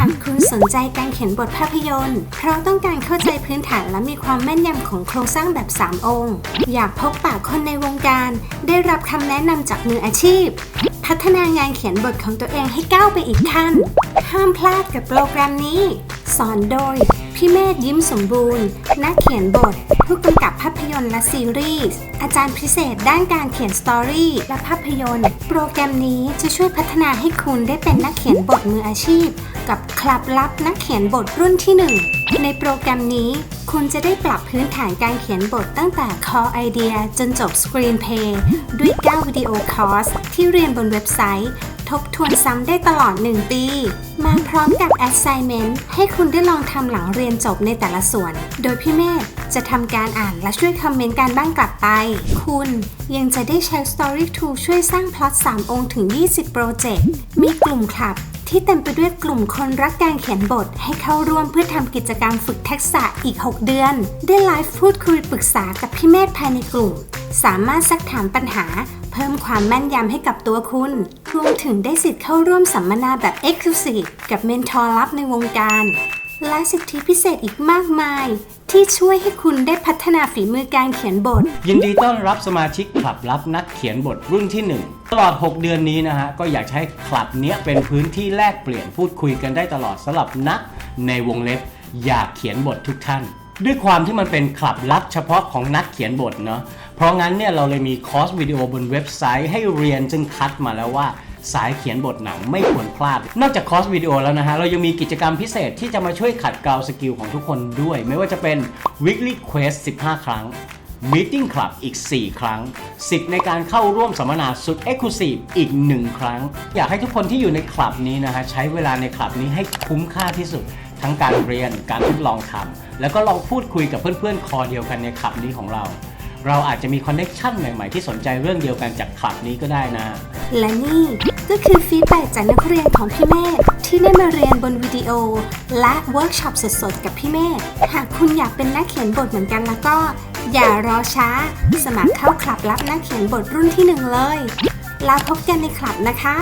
หากคุณสนใจการเขียนบทภาพยนตร์เพราะต้องการเข้าใจพื้นฐานและมีความแม่นยำของโครงสร้างแบบ 3 องค์ อยากพบปะคนในวงการ ได้รับคำแนะนำจากมืออาชีพ พัฒนางานเขียนบทของตัวเองให้ก้าวไปอีกขั้น ห้ามพลาดกับโปรแกรมนี้ สอนโดย พี่เมธยิ้มสมบูรณ์ นักเขียนบท ผู้กำกับภาพยนตร์และซีรีส์ อาจารย์พิเศษด้านการเขียนสตอรี่และภาพยนตร์ โปรแกรมนี้จะช่วยพัฒนาให้คุณได้เป็นนักเขียนบทมืออาชีพ กับคลับลับนักเขียนบทรุ่นที่ 1 ในโปรแกรมนี้ คุณจะได้ปรับพื้นฐานการเขียนบทตั้งแต่ core idea จนจบ screenplay ด้วย 9 วิดีโอคอร์สที่เรียนบนเว็บไซต์ ทบทวนซ้ำได้ตลอด 1 ปี มาพร้อมกับ assignment ให้คุณได้ลองทำหลังเรียนจบในแต่ละส่วน โดยพี่เมธจะทำการอ่านและช่วยคอมเมนต์การบ้างกลับไป คุณยังจะได้ใช้ Story Tool ช่วยสร้างพล็อต3องค์ถึง 20 โปรเจกต์ มีกลุ่มคลับที่เต็มไปด้วยกลุ่มคนรักการเขียนบท ให้เข้าร่วมเพื่อทำกิจกรรมฝึกทักษะอีก 6 เดือน ได้ไลฟ์พูดคุยปรึกษากับพี่เมธภายในกลุ่ม สามารถซักถามปัญหาเพิ่มความแม่นยำให้กับตัวคุณ รวมถึงได้สิทธิ์เข้าร่วมสัมมนาแบบ Exclusive กับเมนทอร์ลับในวงการ และสิทธิพิเศษอีกมากมาย ที่ช่วยให้คุณได้พัฒนาฝีมือการเขียนบท ยินดีต้อนรับสมาชิกคลับลับนักเขียนบทรุ่นที่ 1 ตลอด 6 เดือนนี้นะฮะ ก็อยากให้คลับเนี้ยเป็นพื้นที่แลกเปลี่ยนพูดคุยกันได้ตลอดสำหรับนักในวงเล็บ อยากเขียนบททุกท่าน ด้วยความที่มันเป็นคลับลับเฉพาะของนักเขียนบทเนาะ เพราะงั้นเนี่ยเราเลยมีคอร์สวิดีโอบนเว็บไซต์ให้เรียนซึ่งคัดมาแล้วว่าสายเขียนบทหนังไม่ควรพลาด นอกจากคอร์สวิดีโอแล้วนะฮะ เรายังมีกิจกรรมพิเศษที่จะมาช่วยขัดเกลาสกิลของทุกคนด้วย ไม่ว่าจะเป็น weekly quest 15 ครั้ง Meeting Club อีก 4 ครั้ง สิทธิ์ในการเข้าร่วมสัมมนาสุด Exclusive อีก 1 ครั้ง อยากให้ทุกคนที่อยู่ในคลับนี้นะฮะ ใช้เวลาในคลับนี้ให้คุ้มค่าที่สุด ทั้งการเรียนการทดลองทำแล้วก็ลองพูดคุยกับเพื่อนๆ คอเดียวกันในคลับนี้ของเรา เราอาจจะมีคอนเน็ชันใหม่ๆ ที่สนใจเรื่องเดียวกันจากคลับนี้ก็ได้นะ และนี่ก็คือฟีดแบ็จากนักเรียนของพี่เมธที่ได้มาเรียนบนวิดีโอ และเวิร์กช็อปสดๆ กับพี่เมธหากคุณอยากเป็นนักเขียนบทเหมือนกันแล้วก็ อย่ารอช้า สมัครเข้าคลับรับนักเขียนบทรุ่นที่หนึ่งเลย แล้วพบกันในคลับนะคะ